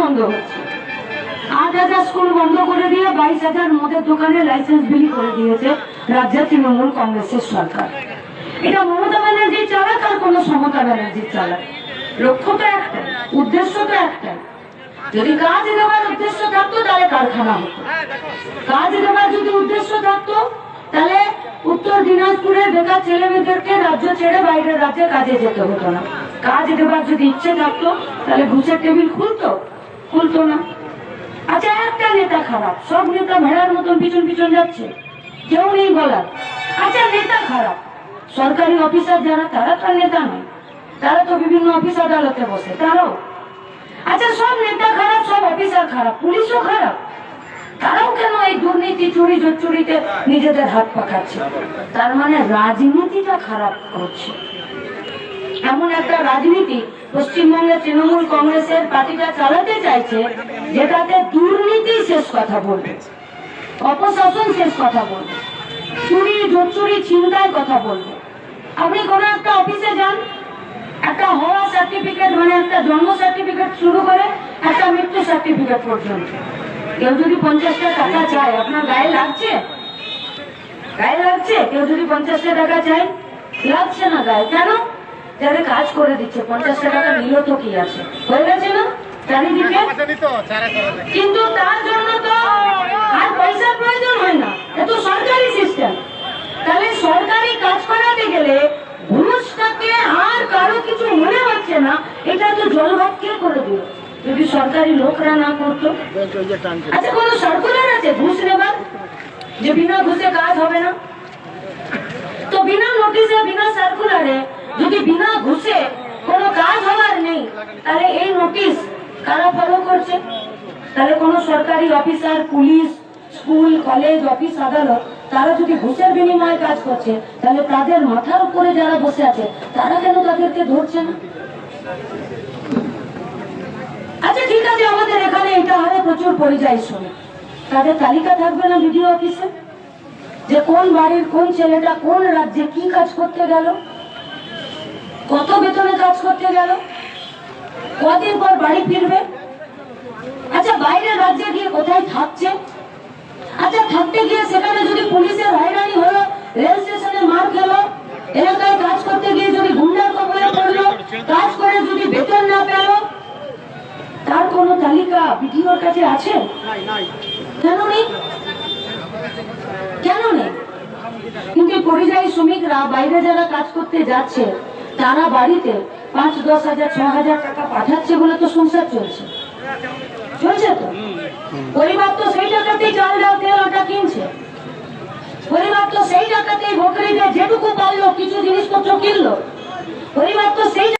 বন্ধ। আট হাজার স্কুল বন্ধ করে দিয়ে বাইশ হাজার মদের দোকানে লাইসেন্স বিলি করে দিয়েছে রাজ্যের তৃণমূল কংগ্রেসের সরকার। এটা মমতা ব্যানার্জি চালাক আর কোনো সমতা ব্যানার্জির চালাক। লক্ষ্য তো একটা উদ্দেশ্য তো একটা যদি কাজ দেওয়ার উদ্দেশ্য থাকতো, তাহলে কারখানা হতো। কাজ দেওয়ার যদি উদ্দেশ্য থাকতো, তাহলে উত্তর দিনাজপুরের বেকার ছেলে মেয়েদেরকে রাজ্য ছেড়ে বাইরের রাজ্যে কাজে যেতে হতো না। কাজ দেওয়ার যদি ইচ্ছে থাকতো, তাহলে ঘুষের টেবিল খুলতো। খুলতো না। আচ্ছা একটা নেতা খারাপ, সব নেতা ভেড়ার মতন পিছন পিছন যাচ্ছে। কেউ নেই বলার। আচ্ছা নেতা খারাপ, সরকারি অফিসার যারা, তারা তো নেতা নয়। তারা তো বিভিন্ন অফিস আদালতে বসে, তারাও। আচ্ছা সব নেতা খারাপ, সব অফিসার খারাপ, পুলিশও খারাপ। তারাও কেন এই দুর্নীতি চুরি চুরিতে নিজেদের হাত পাকাচ্ছে? তার মানে রাজনীতিটা খারাপ করছে। এমন একটা রাজনীতি পশ্চিমবঙ্গের তৃণমূল কংগ্রেসের পার্টিটা চালাতে চাইছে, যেটাতে দুর্নীতি শেষ কথা বলবে, অপশাসন শেষ কথা বলবে, চুরি জোচুরি চিন্তায় কথা বলবে। আপনি কোনো একটা অফিসে যান, একটা হওয়া সার্টিফিকেট মানে একটা জন্ম সার্টিফিকেট শুরু করে একটা মৃত্যু সার্টিফিকেট পর্যন্ত। কেউ যদি পঞ্চাশটা টাকা চায়, আপনার গায়ে লাগছে? গায়ে লাগছে? কেউ যদি পঞ্চাশটা টাকা চায়, লাগছে না গায়ে। কেন? যারা কাজ করে দিচ্ছে পঞ্চাশটা টাকা নিল তো কি আছে? হয়ে গেছে না? চারিদিকে কিন্তু তার জন্য তো আর পয়সার প্রয়োজন হয় না। এ তো সরকারি সিস্টেম তাহলে সরকারি কাজ করাতে গেলে ঘুষটাকে আর কারও কিছু মনে হচ্ছে না এটা তো জলভাত কে করে দিল? যদি সরকারি লোকরা না করতো? আচ্ছা কোনো সার্কুলার আছে? ঘুষ নেবার? যে বিনা ঘুষে কাজ হবে না? তো বিনা নোটিশে বিনা সার্কুলারে যদি বিনা ঘুষে কোনো কাজ হওয়ার নেই, তাহলে এই নোটিশ কারা ফলো করছে? তাহলে কোনো সরকারি officer police school college office আদালত, তারা যদি ঘুষের বিনিময়ে কাজ করছে, তাহলে তাদের মাথার উপরে যারা বসে আছে, তারা কেন তাদেরকে ধরছে না? আচ্ছা ঠিক আছে, আমাদের এখানে এটা হারে প্রচুর পরিযায়ী শ্রমিক। তাদের তালিকা থাকবে না ভিডিও অফিসে? যে কোন বাড়ির কোন ছেলেটা কোন রাজ্যে কি কাজ করতে গেল? কত বেতনে কাজ করতে গেল? কদিন পর বাড়ি ফিরবে? আচ্ছা বাইরের রাজ্যে গিয়ে কোথায় থাকছে? আচ্ছা থাকতে গিয়ে সেখানে যদি পুলিশের হয়রানি হলো রেল স্টেশনে মার খেলো এলাকায় কাজ করতে গিয়ে যদি গুন্ডার কবলে পড়ল কাজ করে যদি বেতন না পেল তার কোনো তালিকা বিডিওর কাছে আছে? কেন নেই? কেন নেই? কিন্তু পরিযায়ী শ্রমিকরা বাইরে যারা কাজ করতে যাচ্ছে তারা বাড়িতে পাঁচ, দশ হাজার, ছ হাজার টাকা পাঠাচ্ছে বলে তো সংসার চলছে। চলছে তো? পরিবার তো সেই টাকাতেই চাল, ডাল, তেল ওটা কিনছে। পরিবার তো সেই টাকাতেই বকরিতে যেটুকু পারল, কিছু জিনিসপত্র কিনলো। পরিবার তো সেই